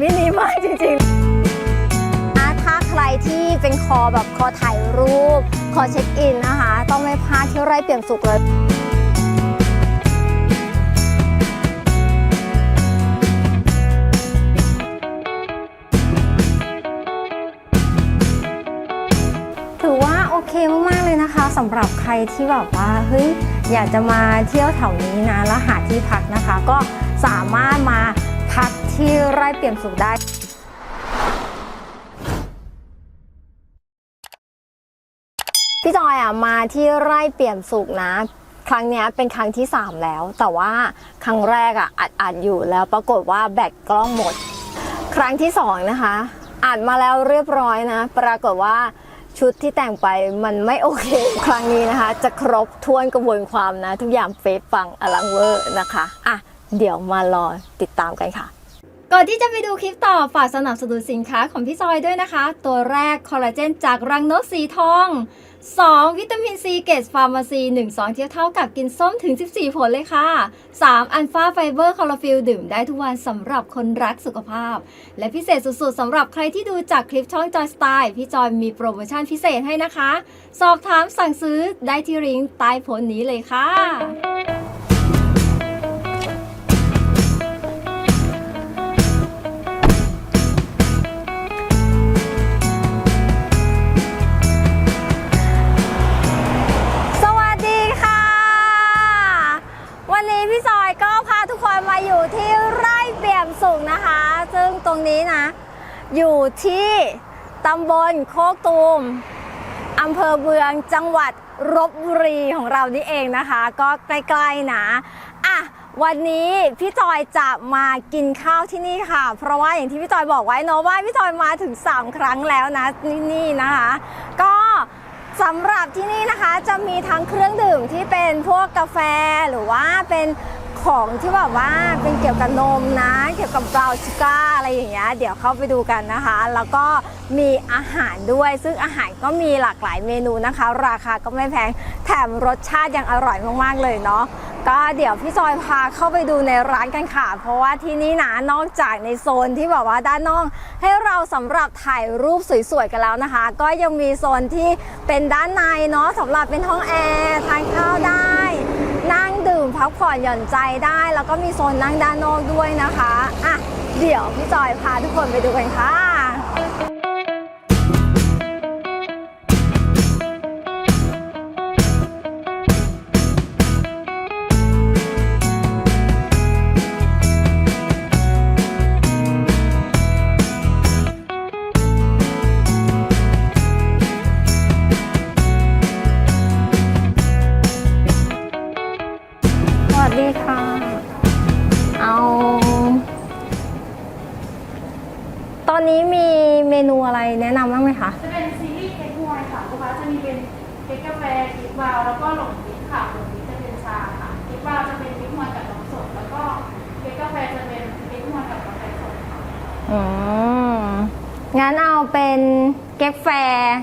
มินิมากจริงๆอะถ้าใครที่เป็นคอแบบคอถ่ายรูป คอเช็คอินนะคะ ต้องไม่พลาดที่ไร่เปี่ยมสุขเลยถือว่าโอเคมากๆเลยนะคะสำหรับใครที่แบบว่าเฮ้ยอยากจะมาเที่ยวแถวนี้นะแล้วหาที่พักนะคะ ก็สามารถมา ที่ไร่เปี่ยมสุขได้พี่จอยอะมาที่ไร่เปี่ยมสุขนะ ครั้งนี้เป็นครั้งที่ 3 แล้ว แต่ว่าครั้งแรกอะอัดอัดอยู่แล้วปรากฏว่าแบตกล้องหมด ครั้งที่สองนะคะอัดมาแล้วเรียบร้อยนะ ปรากฏว่าชุดที่แต่งไปมันไม่โอเค ครั้งนี้นะคะ จะครบถ้วนกระบวนความนะ ทุกอย่างเฟซฟังอลังเวอร์นะคะอะเดี๋ยวมารอติดตามกันค่ะ ก่อนที่จะไปดูคลิปต่อฝากสนับสนุนสินค้าของพี่จอยด้วยนะคะ ตัวแรกคอลลาเจนจากรังนกสีทอง 2 วิตามินซีเกตฟาร์มาซี1 2 เทียบเท่ากับกินส้มถึง 14 ผลเลยค่ะ 3 อัลฟาไฟเบอร์คอลลาฟิลดื่มได้ทุกวันสำหรับคนรักสุขภาพ และพิเศษสุดๆสำหรับใครที่ดูจากคลิปช่องจอยสไตล์พี่จอยมีโปรโมชั่นพิเศษให้นะคะ สอบถามสั่งซื้อได้ที่ลิงก์ใต้โพสต์นี้เลยค่ะ สุขนะคะ ซึ่งตรงนี้นะ อยู่ที่ตำบลโคกตูมอำเภอเมืองจังหวัดลบบุรีของเรานี่เองนะคะ ก็ใกล้ๆนะอะวันนี้พี่จอยจะมากินข้าวที่นี่ค่ะ เพราะว่าอย่างที่พี่จอยบอกไว้เนอะว่าพี่จอยมาถึง 3 ครั้งแล้วนะที่นี่นะคะ ก็สำหรับที่นี่นะคะจะมีทั้งเครื่องดื่มที่เป็นพวกกาแฟหรือว่าเป็น ของที่แบบว่าเป็นเกี่ยวกับนมนะ เกี่ยวกับบราวชูกาอะไรอย่างเงี้ยเดี๋ยวเข้าไปดูกันนะคะ แล้วก็มีอาหารด้วย ซึ่งอาหารก็มีหลากหลายเมนูนะคะ ราคาก็ไม่แพงแถมรสชาติยังอร่อยมากๆเลยเนาะก็เดี๋ยวพี่จอยพาเข้าไปดูในร้านกันค่ะ เพราะว่าที่นี่นะนอกจากในโซนที่แบบว่าด้านนอกให้เราสำหรับถ่ายรูปสวยๆกันแล้วนะคะ ก็ยังมีโซนที่เป็นด้านในเนาะสำหรับเป็นห้องแอร์ทานข้าวได้ นั่งดื่ม พักผ่อนหย่อนใจได้ แล้วก็มีโซนนั่งด้านนอกด้วยนะคะ อะ เดี๋ยวพี่จอยพาทุกคนไปดูกันค่ะ จะเป็นซีรีส์เค้กมวยค่ะลูกค้าจะมีเป็นเค้กกาแฟเค้กวาวแล้วก็หลงดิบค่ะหลงดิบจะเป็นชาค่ะเค้กวาวจะเป็นเค้กมวยกับนมสดแล้วก็เค้กกาแฟจะเป็นเค้กมวยกับกาแฟสดค่ะอืมงั้นเอาเป็นเก๊กแฟร์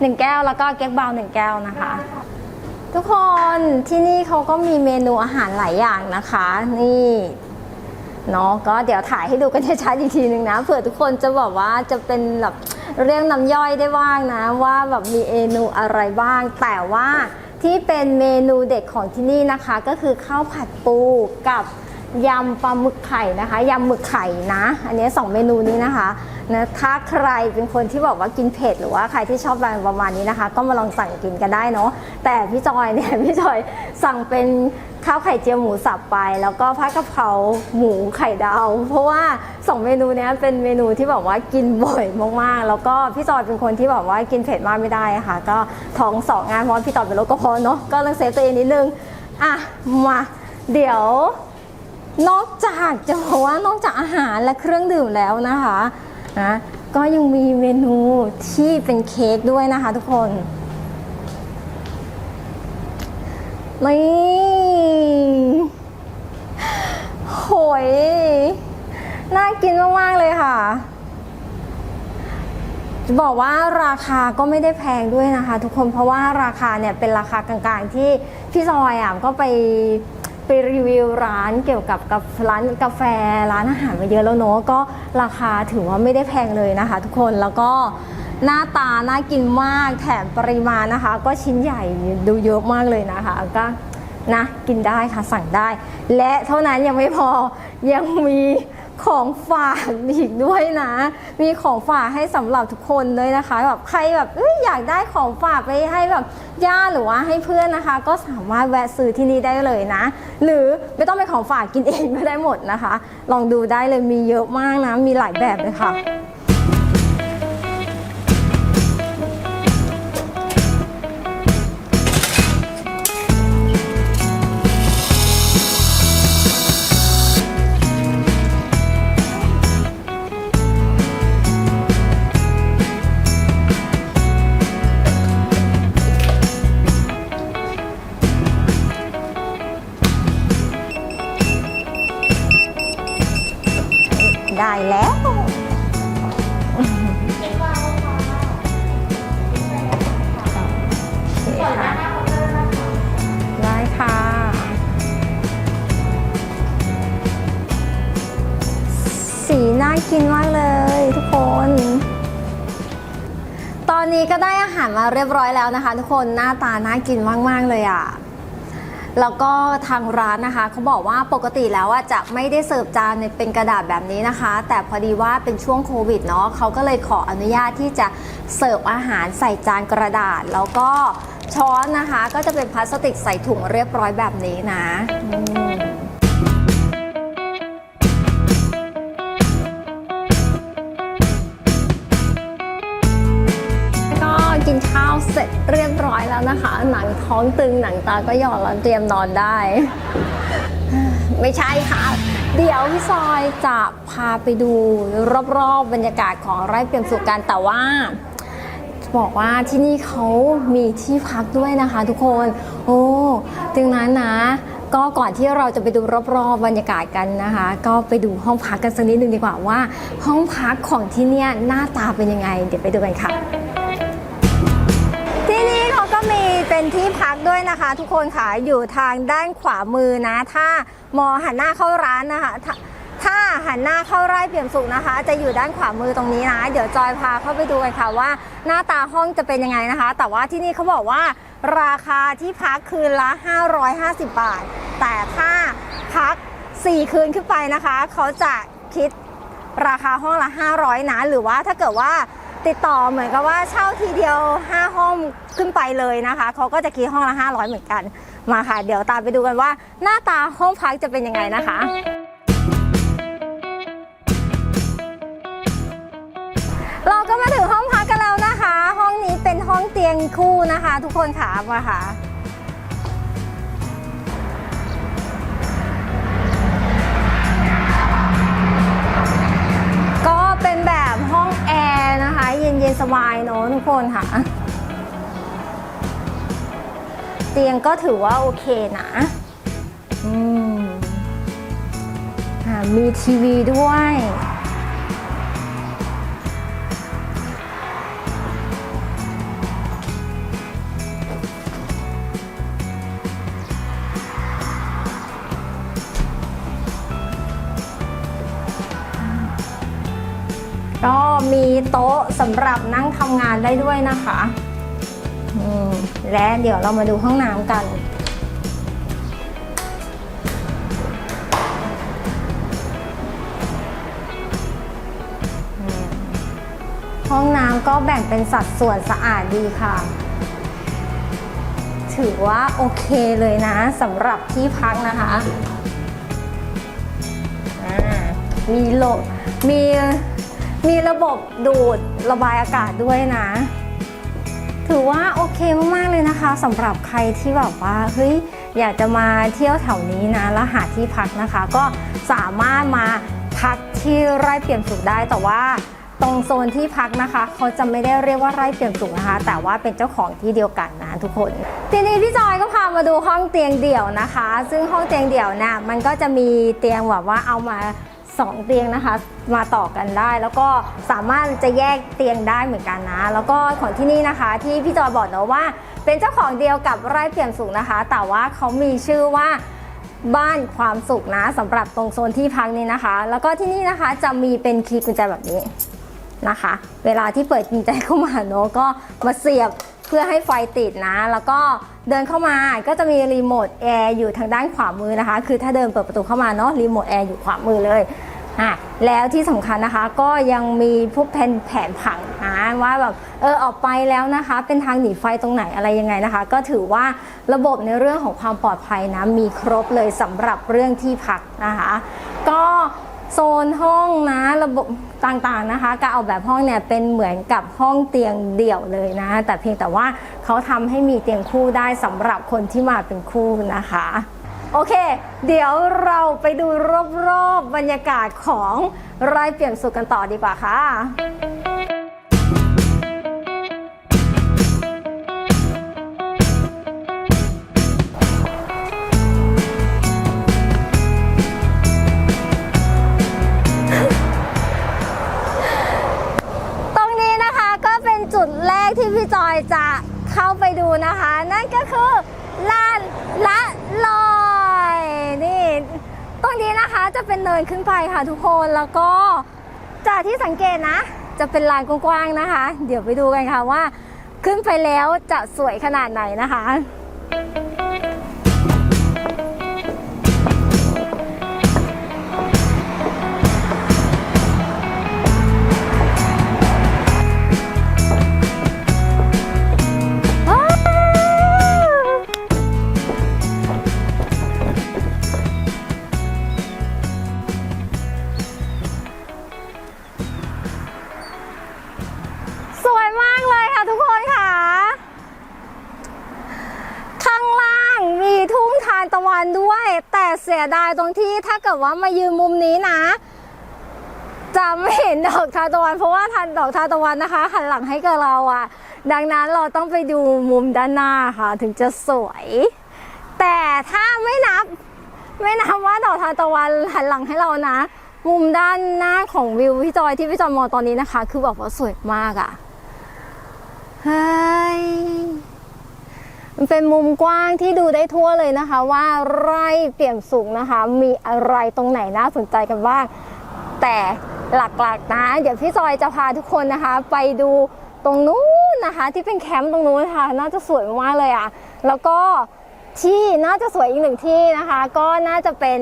หนึ่งแก้วแล้วก็เก๊กบราวน์หนึ่งแก้วนะคะ ทุกคนที่นี่เขาก็มีเมนูอาหารหลายอย่างนะคะ นี่เนาะก็เดี๋ยวถ่ายให้ดูกันชัดๆอีกทีหนึ่งนะเผื่อทุกคนจะบอกว่าจะเป็นแบบ เรียกน้ำย่อยได้บ้างนะว่าแบบมีเมนูอะไรบ้าง แต่ว่าที่เป็นเมนูเด็ดของที่นี่นะคะ ก็คือข้าวผัดปูกับ ยำปลาหมึกไข่นะคะยำหมึกไข่นะ อันนี้สองเมนูนี้นะคะนะถ้าใครเป็นคนที่บอกว่ากินเผ็ดหรือว่าใครที่ชอบอะไรประมาณนี้นะคะ ก็มาลองสั่งกินกันได้เนาะแต่พี่จอยเนี่ยพี่จอยสั่งเป็นข้าวไข่เจียวหมูสับไป แล้วก็ผัดกะเพราหมูไข่ดาว เพราะว่าสองเมนูนี้เป็นเมนูที่แบบว่ากินบ่อยมากๆ แล้วก็พี่จอยเป็นคนที่แบบว่ากินเผ็ดมากไม่ได้ค่ะ ก็ท้องสองงานเพราะพี่จอยเป็นโรคกระเพาะเนาะก็ต้องเซฟตัวเองนิดนึงอะมาเดี๋ยว นอกจากจะบอกว่านอกจากอาหารและเครื่องดื่มแล้วนะคะนะก็ยังมีเมนูที่เป็นเค้กด้วยนะคะทุกคนนี่โหย น่ากินมาก ๆ เลยค่ะ จะบอกว่าราคาก็ไม่ได้แพงด้วยนะคะ ทุกคนเพราะว่าราคาเนี่ยเป็นราคากลางๆที่พี่ซอยอะก็ไปไป รีวิวร้านเกี่ยวกับกับร้านกาแฟร้านอาหารมาเยอะแล้วเนาะก็ราคาถือว่าไม่ได้แพงเลยนะคะ ทุกคนแล้วก็หน้าตาน่ากินมากแถมปริมาณนะคะ ก็ชิ้นใหญ่ดูเยอะมากเลยนะคะ ก็นะกินได้ค่ะสั่งได้ และเท่านั้นยังไม่พอยังมี ของฝากอีกด้วยนะ มีของฝากให้สำหรับทุกคนเลยนะคะแบบใครแบบอยอยากได้ของฝากไปให้แบบญาติหรือว่าให้เพื่อนนะคะ ก็สามารถแวะซื้อที่นี่ได้เลยนะ หรือไม่ต้องเป็นของฝากกินเองก็ได้หมดนะคะ ลองดูได้เลยมีเยอะมากนะมีหลายแบบเลยค่ะ สีน่ากินมากเลยทุกคน ตอนนี้ก็ได้อาหารมาเรียบร้อยแล้วนะคะ ทุกคนหน้าตาน่ากินมาก ๆ เลยอะ่ะแล้วก็ทางร้านนะคะเขาบอกว่าปกติแล้วอะจะไม่ได้เสิร์ฟจานในเป็นกระดาษแบบนี้นะคะ แต่พอดีว่าเป็นช่วงโควิดเนาะเขาก็เลยขออนุญาตที่จะเสิร์ฟอาหารใส่จานกระดาษ แล้วก็ช้อนนะคะ ก็จะเป็นพลาสติกใส่ถุงเรียบร้อยแบบนี้นะ เสร็จเรียบร้อยแล้วนะคะ หนังท้องตึงหนังตาก็หย่อนแล้วเตรียมนอนได้ ไม่ใช่ค่ะ เดี๋ยวพี่ซอยจะพาไปดูรอบๆบรรยากาศของไร่เปี่ยมสุขกันแต่ว่าบอกว่าที่นี่เขามีที่พักด้วยนะคะทุกคน โอ้ดังนั้นนะ ก็ก่อนที่เราจะไปดูรอบๆบรรยากาศกันนะคะ ก็ไปดูห้องพักกันสักนิดนึงดีกว่าว่า ห้องพักของที่นี่หน้าตาเป็นยังไง เดี๋ยวไปดูกันค่ะ มีเป็นที่พักด้วยนะคะ ทุกคนค่ะอยู่ทางด้านขวามือนะ ถ้ามอหันหน้าเข้าร้านนะคะถ้าถ้าหันหน้าเข้าไร่เปี่ยมสุขนะคะ จะอยู่ด้านขวามือตรงนี้นะ เดี๋ยวจอยพาเข้าไปดูกันค่ะว่า หน้าตาห้องจะเป็นยังไงนะคะ แต่ว่าที่นี่เขาบอกว่า ราคาที่พักคืนละ 550 บาท แต่ถ้าพัก 4 คืนขึ้นไปนะคะ เขาจะคิดราคาห้องละ 500นะหรือว่าถ้าเกิดว่า ติดต่อเหมือนกับว่าเช่าทีเดียว 5 ห้องขึ้นไปเลยนะคะเขาก็จะคิดห้องละ500 เหมือนกันมาค่ะ เดี๋ยวตามไปดูกันว่า หน้าตาห้องพักจะเป็นยังไงนะคะเราก็มาถึงห้องพักกันแล้วนะคะ ห้องนี้เป็นห้องเตียงคู่นะคะ ทุกคนค่ะมาค่ะ สบายเนอะทุกคนค่ะ เตียงก็ถือว่าโอเคนะอืมมีทีวีด้วย มีโต๊ะสำหรับนั่งทำงานได้ด้วยนะคะและเดี๋ยวเรามาดูห้องน้ำกัน ห้องน้ำก็แบ่งเป็นสัดส่วนสะอาดดีค่ะ ถือว่าโอเคเลยนะสำหรับที่พักนะคะ มีโลมี มีระบบดูดระบายอากาศด้วยนะ ถือว่าโอเคมากๆเลยนะคะสำหรับใครที่แบบว่าเฮ้ยอยากจะมาเที่ยวแถวนี้นะแล้วหาที่พักนะคะ ก็สามารถมาพักที่ไร่เปี่ยมสุขได้แต่ว่าตรงโซนที่พักนะคะ เขาจะไม่ได้เรียกว่าไร่เปี่ยมสุขนะคะ แต่ว่าเป็นเจ้าของที่เดียวกันนะทุกคนทีนี้พี่จอยก็พามาดูห้องเตียงเดี่ยวนะคะ ซึ่งห้องเตียงเดี่ยวเนี่ยมันก็จะมีเตียงแบบว่าเอามา สองเตียงนะคะมาต่อกันได้ แล้วก็สามารถจะแยกเตียงได้เหมือนกันนะ แล้วก็ของที่นี่นะคะ ที่พี่จอยบอกเนอะว่า เป็นเจ้าของเดียวกับไร่เปี่ยมสุขนะคะ แต่ว่าเขามีชื่อว่าบ้านความสุขนะสำหรับตรงโซนที่พักนี้นะคะ แล้วก็ที่นี่นะคะจะมีเป็นคีย์กุญแจแบบนี้นะคะ เวลาที่เปิดกุญแจเข้ามาเนอะก็มาเสียบเพื่อให้ไฟติดนะ แล้วก็ เดินเข้ามาก็จะมีรีโมทแอร์อยู่ทางด้านขวามือนะคะ คือถ้าเดินเปิดประตูเข้ามาเนาะรีโมทแอร์อยู่ขวามือเลยอะแล้วที่สำคัญนะคะก็ยังมีพวกแผนแผนผังนะว่าแบบเออออกไปแล้วนะคะ เป็นทางหนีไฟตรงไหนอะไรยังไงนะคะ ก็ถือว่าระบบในเรื่องของความปลอดภัยนะมีครบเลยสำหรับเรื่องที่พักนะคะ ก็ โซนห้องนะระบบต่างๆนะคะการออกแบบห้องเนี่ยเป็นเหมือนกับห้องเตียงเดี่ยวเลยนะ แต่เพียงแต่ว่าเขาทำให้มีเตียงคู่ได้สำหรับคนที่มาเป็นคู่นะคะโอเค เดี๋ยวเราไปดูรอบๆบรรยากาศของไร่เปี่ยมสุขกันต่อดีกว่าค่ะ จะเป็นเนินขึ้นไปค่ะทุกคนแล้วก็จากที่สังเกตนะ จะเป็นลานกว้างๆนะคะ เดี๋ยวไปดูกันค่ะว่า ขึ้นไปแล้วจะสวยขนาดไหนนะคะ สียดายตรงที่ถ้าเกิดว่ามายืนมุมนี้นะ จะไม่เห็นดอกทานตะวัน เพราะว่าทานดอกทานตะวันนะคะหันหลังให้กับเราอะ่ะ ดังนั้นเราต้องไปดูมุมด้านหน้าค่ะ ถึงจะสวย แต่ถ้าไม่นับ ไม่นับว่าดอกทานตะวันหันหลังให้เรานะ มุมด้านหน้าของวิวพี่จอยที่พี่จอยมองตอนนี้นะคะ คือแบบว่าสวยมากอะ่ะเฮ้ย เป็นมุมกว้างที่ดูได้ทั่วเลยนะคะ ว่าไร่เปี่ยมสุขนะคะ มีอะไรตรงไหนน่าสนใจกันบ้าง แต่หลักๆนะเดี๋ยวพี่จอยจะพาทุกคนนะคะ ไปดูตรงนู้นนะคะ ที่เป็นแคมป์ตรงนู้นค่ะ น่าจะสวยมากเลยอะแล้วก็ที่น่าจะสวยอีกหนึ่งที่นะคะ ก็น่าจะเป็น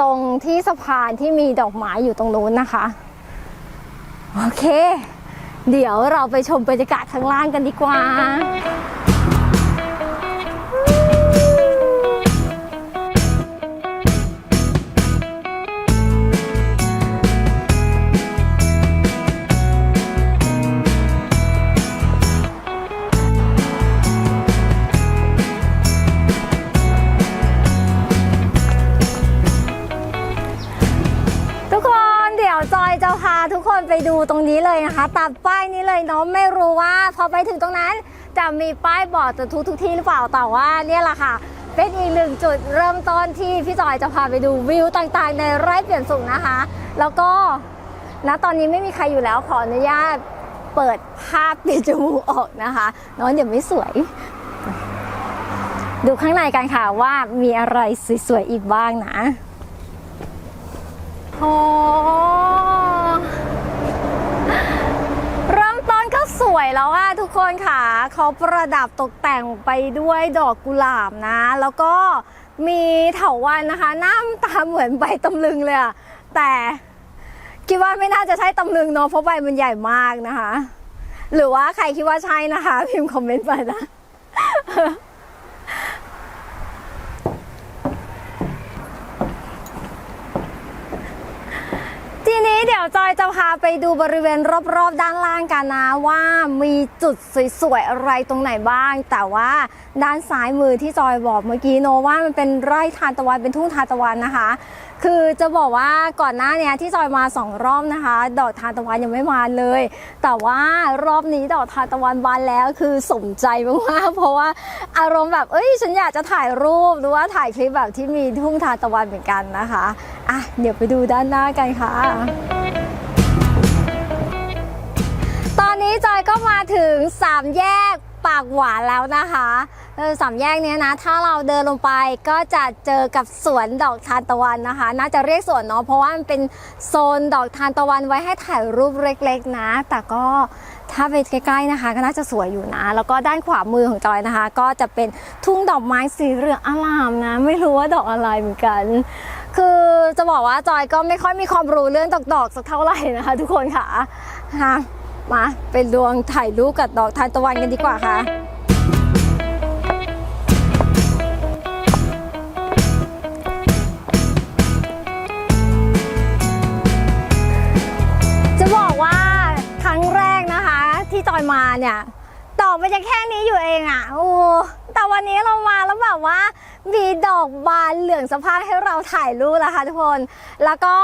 ตรงที่สะพานที่มีดอกไม้อยู่ตรงนู้นนะคะ โอเค เดี๋ยวเราไปชมบรรยากาศข้างล่างกันดีกว่า นไปดูตรงนี้เลยนะคะตามป้ายนี้เลยเนาะไม่รู้ว่าพอไปถึงตรงนั้น จะมีป้ายบอกจะทุกทุกที่หรือเปล่าแต่ว่าเนี่ยแหละค่ะ เป็นอีกหนึ่งจุดเริ่มต้นที่พี่จอยจะพาไปดูวิวต่างๆ ในไร่เปลี่ยนสุขนะคะ แล้วก็ณตอนนี้ไม่มีใครอยู่แล้วขออนุญาตเปิดภาพปิดจมูกออกนะคะเน้องเดี๋ยวไม่สวย ดูข้างในกันค่ะว่ามีอะไรสวยๆอีกบ้างนะโอ้เริ่มต้นก็ สวยแล้วอะทุกคนค่ะ เขาประดับตกแต่งไปด้วยดอกกุหลาบนะ แล้วก็มีเถาวันนะคะหน้าตาเหมือนใบตำลึงเลยอะแต่คิดว่าไม่น่าจะใช่ตำลึงเนาะเพราะใบมันใหญ่มากนะคะ หรือว่าใครคิดว่าใช่นะคะ พิมพ์คอมเมนต์ไปนะ ทีนี้เดี๋ยวจอยจะพาไปดูบริเวณรอบๆ ด้านล่างกันนะว่ามีจุดสวยๆอะไรตรงไหนบ้าง แต่ว่าด้านซ้ายมือที่จอยบอกเมื่อกี้โนว่ามันเป็นไร่ทานตะวันเป็นทุ่งทานตะวันนะคะ คือจะบอกว่าก่อนหน้าเนี้ยที่จอยมาสองรอบนะคะ ดอกทานตะวันยังไม่มาเลย แต่ว่ารอบนี้ดอกทานตะวันบานแล้วคือสมใจมากๆเพราะว่าอารมณ์แบบเอ้ยฉันอยากจะถ่ายรูปหรือว่าถ่ายคลิปแบบที่มีทุ่งทานตะวันเหมือนกันนะคะอะเดี๋ยวไปดูด้านหน้ากันค่ะตอนนี้จอยก็มาถึง3แยก ปากหวานแล้วนะคะสามแยกนี้นะ ถ้าเราเดินลงไปก็จะเจอกับสวนดอกทานตะวันนะคะ น่าจะเรียกสวนเนาะเพราะว่ามันเป็นโซนดอกทานตะวันไว้ให้ถ่ายรูปเล็กๆนะ แต่ก็ถ้าไปใกล้ๆนะคะ ก็น่าจะสวยอยู่นะ แล้วก็ด้านขวามือของจอยนะคะ ก็จะเป็นทุ่งดอกไม้สีเหลืองอลามนะ ไม่รู้ว่าดอกอะไรเหมือนกัน คือจะบอกว่าจอยก็ไม่ค่อยมีความรู้เรื่องดอกๆสักเท่าไหร่นะคะ ทุกคนค่ะค่ะ มาเป็นดวงถ่ายรูปกับดอกทานตะวันกันดีกว่าค่ะจะบอกว่าครั้งแรกนะคะที่จอยมาเนี่ยดอกมันจะแค่นี้อยู่เองอะ่ะโอ้แต่วันนี้เรามาแล้วแบบว่า มีดอกบานเหลืองสะพรั่งให้เราถ่ายรูปแล้วค่ะทุกคน แล้วก็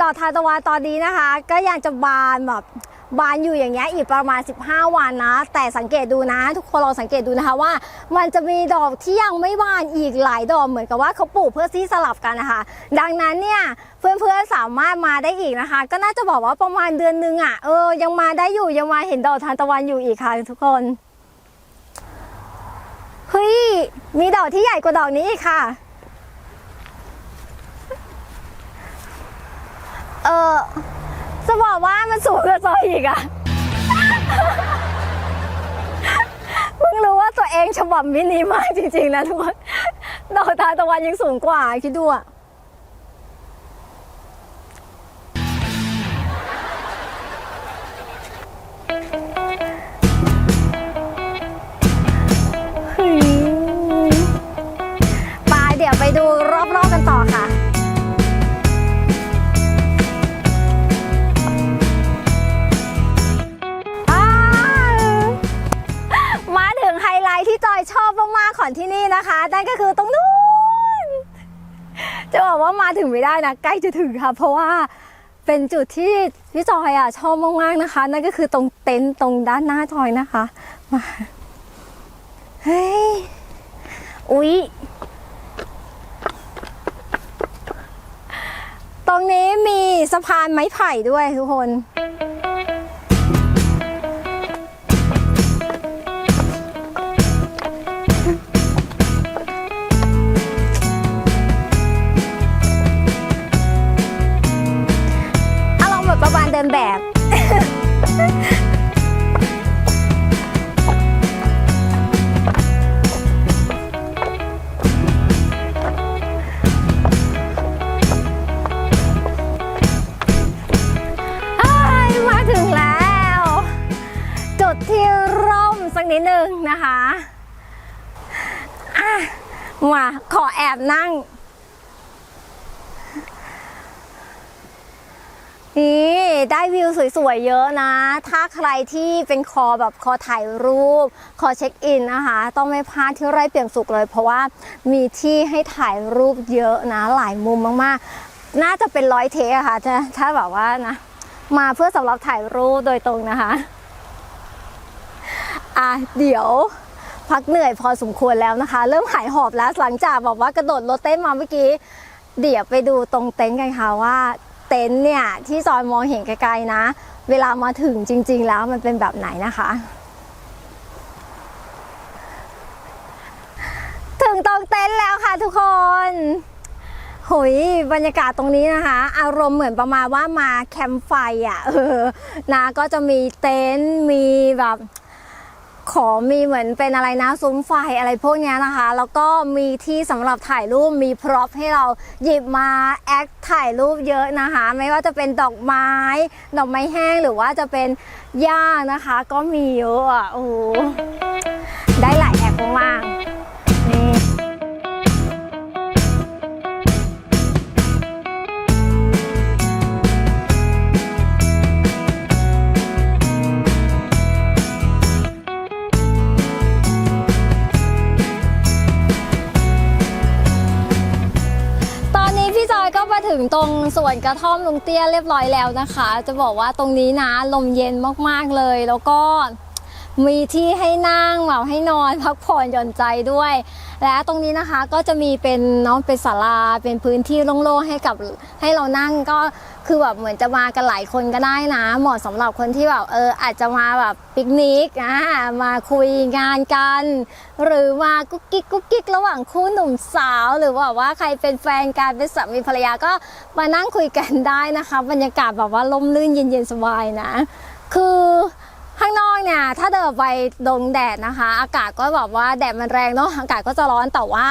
ดอกทานตะวันตอนนี้นะคะ ก็ยังจะบานแบบ บานอยู่อย่างเงี้ยอีกประมาณ 15 วันนะ แต่สังเกตดูนะ ทุกคนลองสังเกตดูนะคะว่า มันจะมีดอกที่ยังไม่บานอีกหลายดอกเหมือนกับว่าเขาปลูกเพื่อที่สลับกันนะคะ ดังนั้นเนี่ยเพื่อนๆสามารถมาได้อีกนะคะ ก็น่าจะบอกว่าประมาณเดือนนึงอะเออยังมาได้อยู่ยังมาเห็นดอกทานตะวันอยู่อีกค่ะทุกคนเฮ้ยมีดอกที่ใหญ่กว่าดอกนี้อีกค่ะเออ จะบอกว่ามันสูงกว่าซอยอีกอะเพิ่งรู้ว่าตัวเองฉบับมินิมากจริงๆนะทุกคนดอกตาตะวันยังสูงกว่าคิดดูอะ นั่นก็คือตรงนู้นจะบอกว่ามาถึงไม่ได้นะ ใกล้จะถึงค่ะ เพราะว่าเป็นจุดที่พี่จอยอะชอบมากๆนะคะ นั่นก็คือตรงเต็นท์ตรงด้านหน้าจอยนะคะมาเฮ้ยอุ๊ยตรงนี้มีสะพานไม้ไผ่ด้วยทุกคน สวยๆเยอะนะ ถ้าใครที่เป็นคอแบบคอถ่ายรูป คอเช็คอินนะคะ ต้องไม่พลาดที่ไร่เปี่ยมสุขเลย เพราะว่ามีที่ให้ถ่ายรูปเยอะนะ หลายมุมมากๆ น่าจะเป็นร้อยเทคอะค่ะถ้าถ้าแบบว่านะ มาเพื่อสำหรับถ่ายรูปโดยตรงนะคะอะเดี๋ยวพักเหนื่อยพอสมควรแล้วนะคะ เริ่มหายหอบแล้วหลังจากบอกว่ากระโดดรถเต้นมาเมื่อกี้ เดี๋ยวไปดูตรงเต็นท์กันค่ะว่า เต็นท์เนี่ยที่จอยมองเห็นไกลๆนะ เวลามาถึงจริง ๆ แล้วมันเป็นแบบไหนนะคะ ถึงตรงเต็นท์แล้วค่ะทุกคนหุยบรรยากาศตรงนี้นะคะ อารมณ์เหมือนประมาณว่ามาแคมป์ไฟอะเออนะก็จะมีเต็นท์มีแบบ ขอมีเหมือนเป็นอะไรนะซุ้มไฟอะไรพวกเนี้ยนะคะ แล้วก็มีที่สำหรับถ่ายรูปมีพร็อพให้เราหยิบมาแอคถ่ายรูปเยอะนะคะ ไม่ว่าจะเป็นดอกไม้ ดอกไม้แห้งหรือว่าจะเป็นหญ้านะคะ ก็มีเยอะอะโอ้ได้หลายแอคมากๆ งตรงสวนกระท่อมลุงเตี้ยเรียบร้อยแล้วนะคะ จะบอกว่าตรงนี้นะลมเย็นมากๆเลย แล้วก็มีที่ให้นั่งแบบให้นอนพักผ่อนหย่อนใจด้วย และตรงนี้นะคะก็จะมีเป็นเน้องเป็นศาลาเป็นพื้นที่โล่งๆให้กับให้เรานั่งก็ คือแบบเหมือนจะมากันหลายคนก็ได้นะ เหมาะสำหรับคนที่แบบเอออาจจะมาแบบปิกนิกอ่ามาคุยงานกัน หรือมากุ๊กกิ๊กกุ๊กกิ๊กระหว่างคู่หนุ่มสาว หรือว่าว่าใครเป็นแฟนกันเป็นสามีภรรยาก็มานั่งคุยกันได้นะคะ บรรยากาศแบบว่าลมลื่นเย็นๆสบายนะ คือ ข้างนอกเนี่ยถ้าเดินไปดงแดดนะคะ อากาศก็แบบว่าแดดมันแรงเนาะอากาศก็จะร้อนแต่ว่า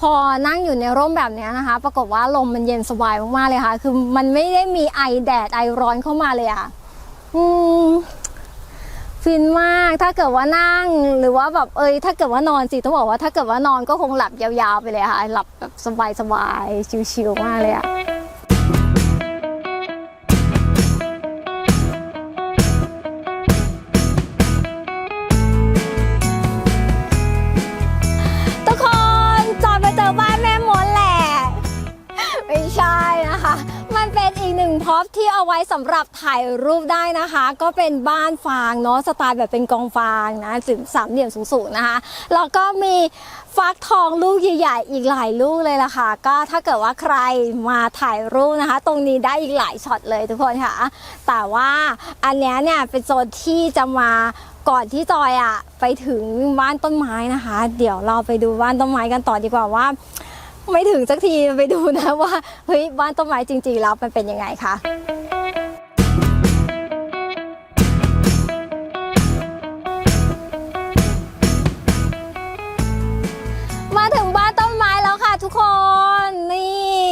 พอนั่งอยู่ในร่มแบบนี้นะคะ ปรากฏว่าลมมันเย็นสบายมากๆเลยค่ะ คือมันไม่ได้มีไอแดดไอร้อนเข้ามาเลยอะอืมฟินมากถ้าเกิดว่านั่งหรือว่าแบบเอยถ้าเกิดว่านอนสิต้องบอกว่าถ้าเกิดว่านอนก็คงหลับยาวๆไปเลยค่ะหลับแบบสบายๆชิวๆมากเลยอะทุ เป็นอีกหนึ่งพ็อปที่เอาไว้สำหรับถ่ายรูปได้นะคะ ก็เป็นบ้านฟางเนาะสไตล์แบบเป็นกองฟางนะสามเหลี่ยมสูงๆนะคะแล้วก็มีฟักทองลูกใหญ่ๆอีกหลายลูกเลยล่ะค่ะ ก็ถ้าเกิดว่าใครมาถ่ายรูปนะคะ ตรงนี้ได้อีกหลายช็อตเลยทุกคนค่ะ แต่ว่าอันนี้เนี่ยเป็นโซนที่จะมาก่อนที่จอยอะไปถึงบ้านต้นไม้นะคะ เดี๋ยวเราไปดูบ้านต้นไม้กันต่อดีกว่าว่า ไม่ถึงสักทีไปดูนะว่าเฮ้ยบ้านต้นไม้จริง ๆ แล้วมันเป็นยังไงคะมาถึงบ้านต้นไม้แล้วค่ะทุกคนนี่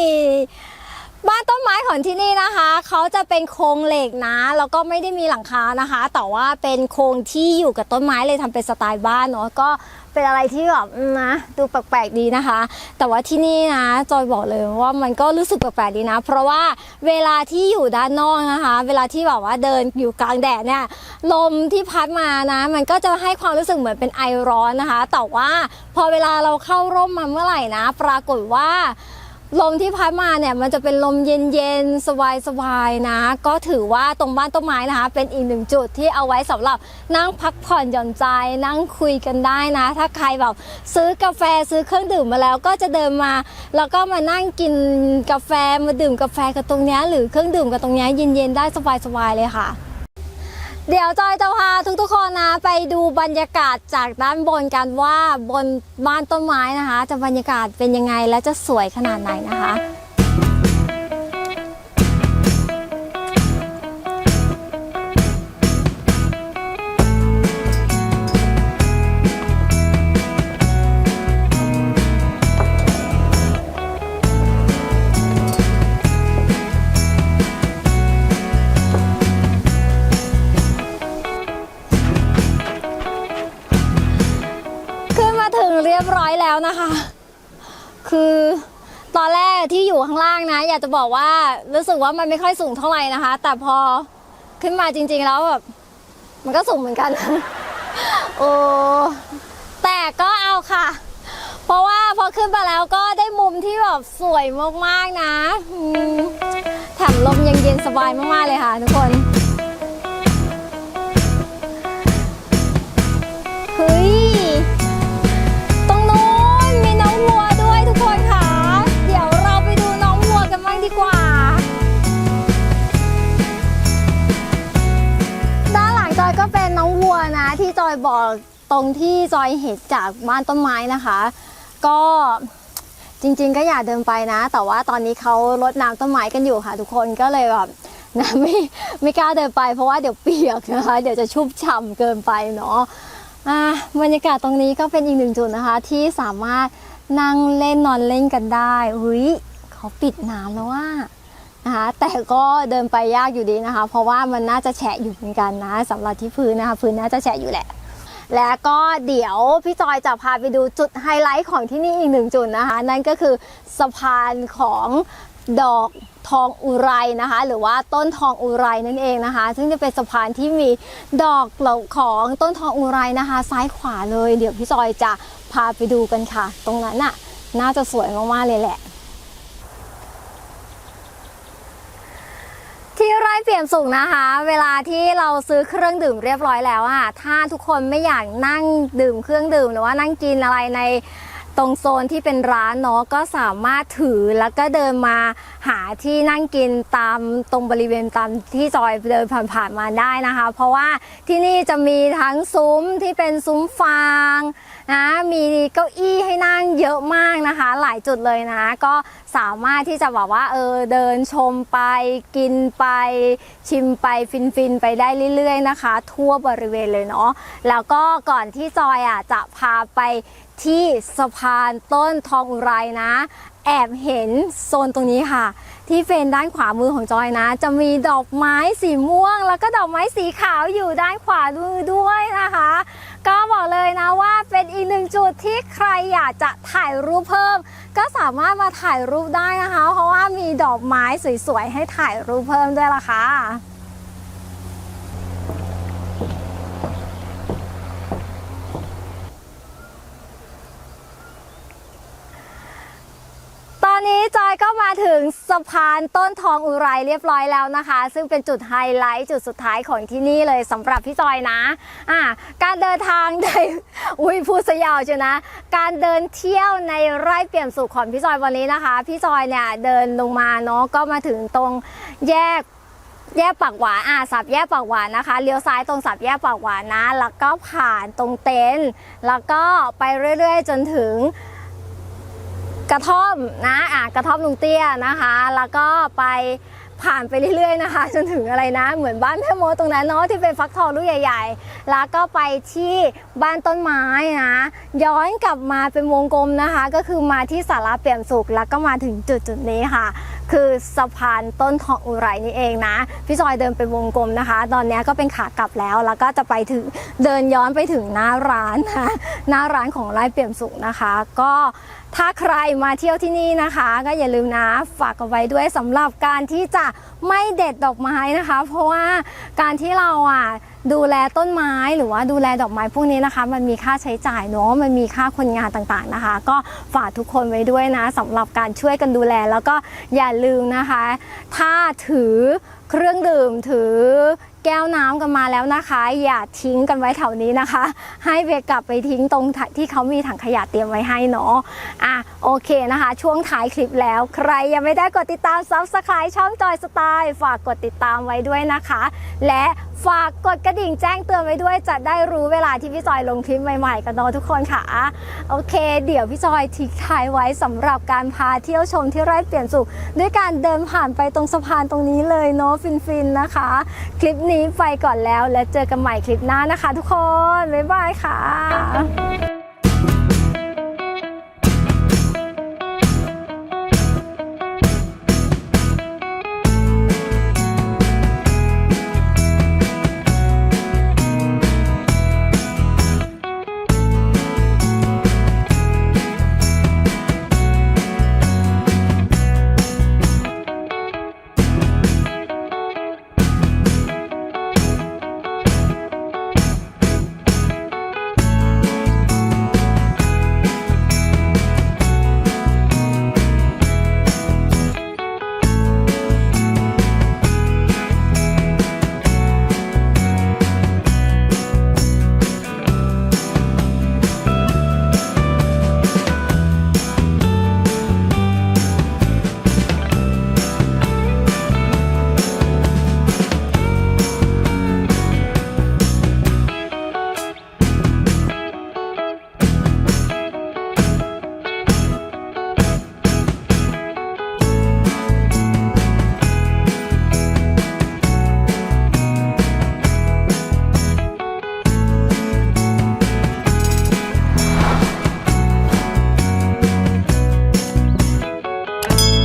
บ้านต้นไม้ของที่นี่นะคะเขาจะเป็นโครงเหล็กนะแล้วก็ไม่ได้มีหลังคานะคะ แต่ว่าเป็นโครงที่อยู่กับต้นไม้เลยทำเป็นสไตล์บ้านเนาะก็ เป็นอะไรที่แบบนะดูแปลกๆดีนะคะ แต่ว่าที่นี่นะจอยบอกเลยว่ามันก็รู้สึกแปลกๆดีนะ เพราะว่าเวลาที่อยู่ด้านนอกนะคะ เวลาที่แบบว่าเดินอยู่กลางแดดเนี่ยลมที่พัดมานะ มันก็จะให้ความรู้สึกเหมือนเป็นไอร้อนนะคะ แต่ว่าพอเวลาเราเข้าร่มมาเมื่อไหร่นะ ปรากฏว่า ลมที่พัดมาเนี่ยมันจะเป็นลมเย็นๆ สบายๆนะ ก็ถือว่าตรงบ้านต้นไม้นะคะ เป็นอีกหนึ่งจุดที่เอาไว้สำหรับนั่งพักผ่อนหย่อนใจนั่งคุยกันได้นะ ถ้าใครแบบซื้อกาแฟซื้อเครื่องดื่มมาแล้วก็จะเดินมา แล้วก็มานั่งกินกาแฟมาดื่มกาแฟกันตรงนี้หรือเครื่องดื่มกันตรงนี้เย็นๆได้สบายๆเลยค่ะ เดี๋ยวจอยจะพาทุกๆคนนะไปดูบรรยากาศจากด้านบนกันว่าบนบ้านต้นไม้นะคะ จะบรรยากาศเป็นยังไงและจะสวยขนาดไหนนะคะ ที่อยู่ข้างล่างนะ อยากจะบอกว่ารู้สึกว่ามันไม่ค่อยสูงเท่าไหร่นะคะ แต่พอขึ้นมาจริง ๆ แล้วแบบมันก็สูงเหมือนกัน โอ้แต่ก็เอาค่ะ เพราะว่าพอขึ้นมาแล้วก็ได้มุมที่แบบสวยมากๆนะแถมลมยังเย็นสบายมากๆเลยค่ะทุกคนเฮ้ย วัวนะที่จอยบอกตรงที่จอยเห็นจากบ้านต้นไม้นะคะ ก็จริง ๆ ก็อยากเดินไปนะ แต่ว่าตอนนี้เขารดน้ำต้นไม้กันอยู่ค่ะทุกคนก็เลยแบบนะไม่ไม่กล้าเดินไปเพราะว่าเดี๋ยวเปียกนะคะ เดี๋ยวจะชุ่มฉ่ำเกินไปเนาะบรรยากาศตรงนี้ก็เป็นอีกหนึ่งจุดนะคะ ที่สามารถนั่งเล่นนอนเล่นกันได้หุยเขาปิดน้ำแล้วว่า นะคะแต่ก็เดินไปยากอยู่ดีนะคะ เพราะว่ามันน่าจะแฉะอยู่เหมือนกันนะสำหรับที่พื้นนะคะ พื้นน่าจะแฉะอยู่แหละ แล้วก็เดี๋ยวพี่จอยจะพาไปดูจุดไฮไลท์ของที่นี่อีกหนึ่งจุดนะคะ นั่นก็คือสะพานของดอกทองอุไรนะคะ หรือว่าต้นทองอุไรนั่นเองนะคะ ซึ่งจะเป็นสะพานที่มีดอกเหล่าของต้นทองอุไรนะคะ ซ้ายขวาเลย เดี๋ยวพี่จอยจะพาไปดูกันค่ะ ตรงนั้นน่ะน่าจะสวยมากๆเลยแหละ ที่ ไม่เปลี่ยนสุขนะคะ เวลาที่เราซื้อเครื่องดื่มเรียบร้อยแล้วอะถ้าทุกคนไม่อยากนั่งดื่มเครื่องดื่มหรือว่านั่งกินอะไรในตรงโซนที่เป็นร้านเนาะก็สามารถถือแล้วก็เดินมาหาที่นั่งกินตามตรงบริเวณตามที่จอยเดินผ่านๆมาได้นะคะ เพราะว่าที่นี่จะมีทั้งซุ้มที่เป็นซุ้มฟาง นะมีเก้าอี้ให้นั่งเยอะมากนะคะ หลายจุดเลยนะ ก็สามารถที่จะแบบว่าเออเดินชมไปกินไป ชิมไปฟินๆไปได้เรื่อยๆนะคะ ทั่วบริเวณเลยเนาะแล้วก็ก่อนที่จอยอะจะพาไปที่สะพานต้นทองอุไรนะ แอบเห็นโซนตรงนี้ค่ะ ที่เฟนด้านขวามือของจอยนะ จะมีดอกไม้สีม่วง แล้วก็ดอกไม้สีขาวอยู่ด้านขวามือด้วย จุดที่ใครอยากจะถ่ายรูปเพิ่ม ก็สามารถมาถ่ายรูปได้นะคะ เพราะว่ามีดอกไม้สวยๆให้ถ่ายรูปเพิ่มด้วยล่ะค่ะ ตอนนี้จอยก็มา ถึงสะพานต้นทองอุไรเรียบร้อยแล้วนะคะ ซึ่งเป็นจุดไฮไลท์จุดสุดท้ายของที่นี่เลยสำหรับพี่จอยนะอะการเดินทางในอุ้ยพูดสยาวเชียนะ การเดินเที่ยวในไร่เปี่ยมสุขของพี่จอยวันนี้นะคะ พี่จอยเนี่ยเดินลงมาเนาะก็มาถึงตรงแยกแยกปากหวานอ่าสับแยกปากหวานนะคะ เลี้ยวซ้ายตรงสับแยกปากหวานนะ แล้วก็ผ่านตรงเต็นท์ แล้วก็ไปเรื่อยๆ จนถึง กระท่อมนะอะกระท่อมลุงเตี้ยนะคะ แล้วก็ไปผ่านไปเรื่อยๆนะคะ จนถึงอะไรนะเหมือนบ้านแม่โมตรงนั้นเนาะที่เป็นฟักทองลูกใหญ่ ๆ แล้วก็ไปที่บ้านต้นไม้นะย้อนกลับมาเป็นวงกลมนะคะ ก็คือมาที่สาราเปี่ยมสุขแล้วก็มาถึงจุดจุดๆนี้ค่ะ คือสะพานต้นทองอุไรนี่เองนะ พี่จอยเดินเป็นวงกลมนะคะ ตอนนี้ก็เป็นขากลับแล้ว แล้วก็จะไปถึงเดินย้อนไปถึงหน้าร้านนะหน้าร้านของไร่เปี่ยมสุขนะคะ ก็ถ้าใครมาเที่ยวที่นี่นะคะ ก็อย่าลืมนะฝากเอาไว้ด้วยสำหรับการที่จะไม่เด็ดดอกไม้นะคะ เพราะว่าการที่เราอะ ดูแลต้นไม้หรือว่าดูแลดอกไม้พวกนี้นะคะ มันมีค่าใช้จ่ายเนาะมันมีค่าคนงานต่างๆนะคะ ก็ฝากทุกคนไว้ด้วยนะสำหรับการช่วยกันดูแลแล้วก็อย่าลืมนะคะ ถ้าถือเครื่องดื่มถือ แก้วน้ำกันมาแล้วนะคะ อย่าทิ้งกันไว้แถวนี้นะคะ ให้ไปกลับไปทิ้งตรงที่เขามีถังขยะเตรียมไว้ให้เนาะอะโอเคนะคะ ช่วงท้ายคลิปแล้ว ใครยังไม่ได้กดติดตามซับสไคร b ์ช่องจอยสไตล์ฝากกดติดตามไว้ด้วยนะคะ และฝากกดกระดิ่งแจ้งเตือนไว้ด้วย จะได้รู้เวลาที่พี่จอยลงคลิปใหม่ๆ กันเนาะทุกคนค่ะ โอเค เดี๋ยวพี่จอยทิ้งท้ายไว้สำหรับการพาเที่ยวชมที่ไร่เปลี่ยนสุขด้วยการเดินผ่านไปตรงสะพานตรงนี้เลยเนาะฟินๆนะคะ คลิปนี้นี้ไปก่อนแล้ว แล้วเจอกันใหม่คลิปหน้านะคะ ทุกคน บ๊ายบายค่ะ